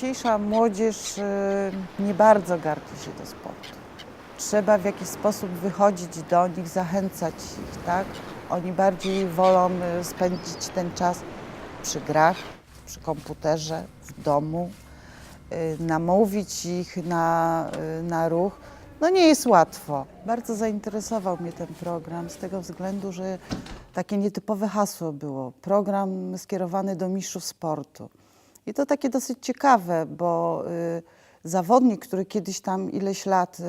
dzisiejsza młodzież y, nie bardzo garnie się do sportu. Trzeba w jakiś sposób wychodzić do nich, zachęcać ich, tak? Oni bardziej wolą y, spędzić ten czas przy grach, przy komputerze, w domu, y, namówić ich na, na ruch. No nie jest łatwo. Bardzo zainteresował mnie ten program z tego względu, że takie nietypowe hasło było. Program skierowany do mistrzów sportu. I to takie dosyć ciekawe, bo y, zawodnik, który kiedyś tam ileś lat y,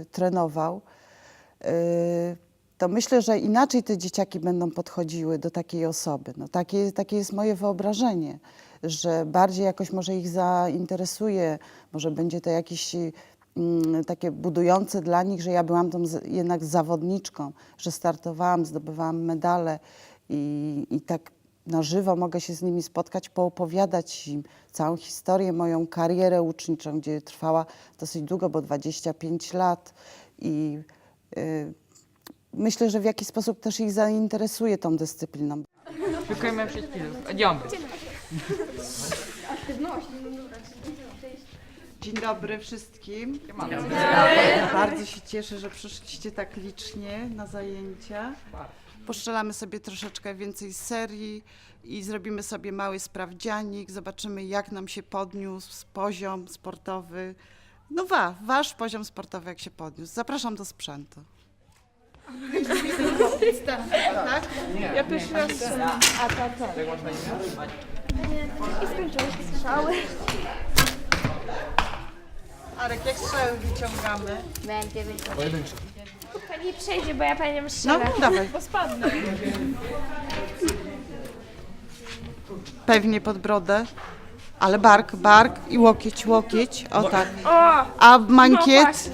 y, trenował, to myślę, że inaczej te dzieciaki będą podchodziły do takiej osoby. No, takie, takie jest moje wyobrażenie, że bardziej jakoś może ich zainteresuje, może będzie to jakieś mm, takie budujące dla nich, że ja byłam tą z, jednak zawodniczką, że startowałam, zdobywałam medale i, i tak na żywo mogę się z nimi spotkać, poopowiadać im całą historię, moją karierę uczniczą, gdzie trwała dosyć długo, bo 25 lat i y, myślę, że w jakiś sposób też ich zainteresuje tą dyscypliną. Szukajmy wszystkich. Idziemy. Dzień dobry wszystkim. Bardzo się cieszę, że przyszliście tak licznie na zajęcia. Poszczelamy sobie troszeczkę więcej serii i zrobimy sobie mały sprawdzianik. Zobaczymy, jak nam się podniósł poziom sportowy. No wa, wasz poziom sportowy, jak się podniósł. Zapraszam do sprzętu. tak? Ja pierwszy raz Arek, jak strzały wyciągamy? Będzie być. Pani przejdzie, bo ja panią No, strzelę. dawaj. bo spadnę. Pewnie pod brodę. Ale bark, bark i łokieć, łokieć. O tak. O! A No mankiet?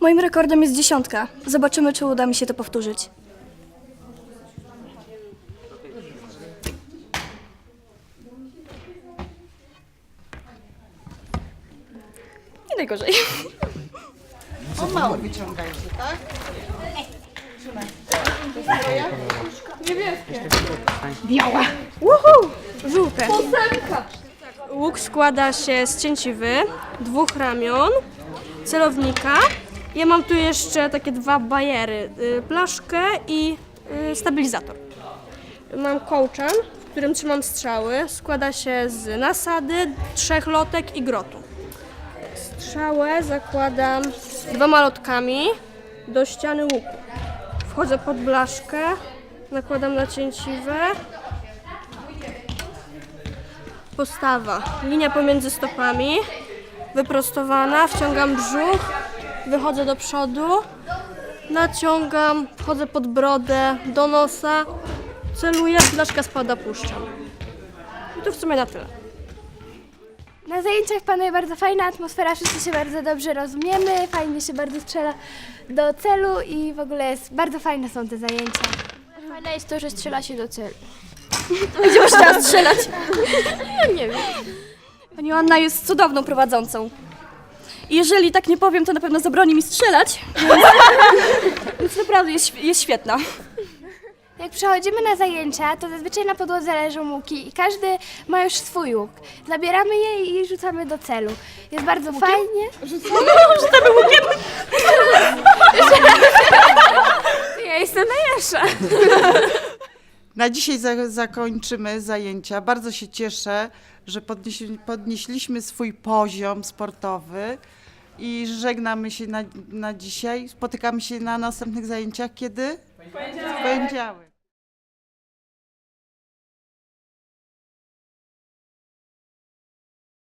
Moim rekordem jest dziesiątka. Zobaczymy, czy uda mi się to powtórzyć. Najgorzej. O mało wyciągajcie, tak? Żółte. Łuk składa się z cięciwy, dwóch ramion, celownika. Ja mam tu jeszcze takie dwa bajery, y, blaszkę i y, stabilizator. Mam kołczan, w którym trzymam strzały. Składa się z nasady, trzech lotek i grotu. Strzałę zakładam dwoma lotkami do ściany łuku. Wchodzę pod blaszkę, nakładam na cięciwę. Postawa. Linia pomiędzy stopami, wyprostowana, wciągam brzuch, wychodzę do przodu, naciągam, wchodzę pod brodę, do nosa, celuję, blaszka spada, puszczam. I to w sumie na tyle. Na zajęciach panuje bardzo fajna atmosfera, wszyscy się bardzo dobrze rozumiemy, fajnie się bardzo strzela do celu i w ogóle jest, bardzo fajne są te zajęcia. Fajne jest to, że strzela się do celu. Gdzie teraz strzelać? nie wiem. Pani Joanna jest cudowną prowadzącą. I jeżeli tak nie powiem, to na pewno zabroni mi strzelać. Więc, więc naprawdę jest, jest świetna. Jak przychodzimy na zajęcia, to zazwyczaj na podłodze leżą łuki i każdy ma już swój łuk. Zabieramy je i rzucamy do celu. Jest bardzo fajnie. Rzucamy łukiem? Ja jestem najlepsza. Na dzisiaj za, zakończymy zajęcia. Bardzo się cieszę, że podnieśli, podnieśliśmy swój poziom sportowy i żegnamy się na, na dzisiaj. Spotykamy się na następnych zajęciach kiedy? W poniedziałek.